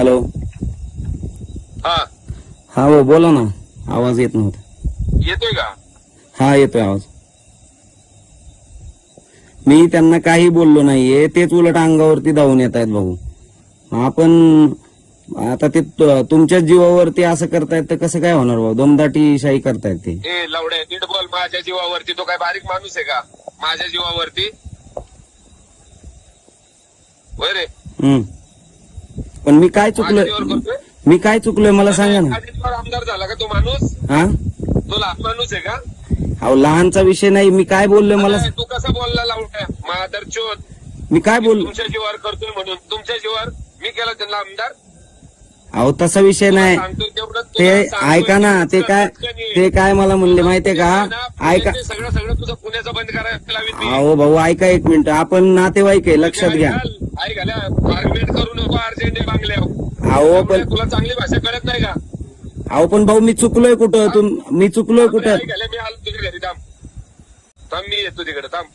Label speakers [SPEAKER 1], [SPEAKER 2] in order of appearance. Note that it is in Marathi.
[SPEAKER 1] हॅलो.
[SPEAKER 2] हा.
[SPEAKER 1] हा हो बोला ना. आवाज येत नव्हता.
[SPEAKER 2] येतोय का?
[SPEAKER 1] हा येतोय आवाज. मी त्यांना काही बोललो नाहीये. तेच उलट अंगावरती धावून येत आहेत भाऊ. आपण आता ते तुमच्याच जीवावरती असं करतायत तर कसं काय होणार भाऊ? दमदाटी शाही करतायत ते.
[SPEAKER 2] लवडे नीट बोल. माझ्या जीवावरती तो काय बारीक माणूस आहे का? माझ्या जीवावरती? रे
[SPEAKER 1] हम्म. पण मी काय चुकलोय? मी काय चुकलोय मला सांगा ना.
[SPEAKER 2] आमदार झाला का तो माणूस?
[SPEAKER 1] हा?
[SPEAKER 2] तो लहान माणूस आहे का?
[SPEAKER 1] अहो लहानचा विषय नाही. मी काय बोललोय मला
[SPEAKER 2] तू कसा बोलला लावड्या मादर
[SPEAKER 1] मी काय बोल
[SPEAKER 2] तुमच्या जीवावर करतोय म्हणून. तुमच्या जीवावर मी केला त्यांना आमदार?
[SPEAKER 1] अहो तसा विषय नाही. ते ऐका ना. ते काय ते काय मला म्हणले माहितीये का? ऐका
[SPEAKER 2] सगळं सगळं तुझं पुण्याचं बंद करायला लावीन
[SPEAKER 1] अहो भाऊ ऐका एक मिनिट. आपण नातेवाईक आहे. लक्षात घ्या.
[SPEAKER 2] घाल्या आर्ग्युमेंट करू अर्जंट बांगल्या
[SPEAKER 1] अहो पण
[SPEAKER 2] तुला चांगली भाषा कळत नाही का?
[SPEAKER 1] अहो पण भाऊ मी चुकलोय कुठं? तुम मी चुकलोय कुठं?
[SPEAKER 2] मी आलो तुझ्या घरी थांब. थांब मी येतो तिकडे थांब.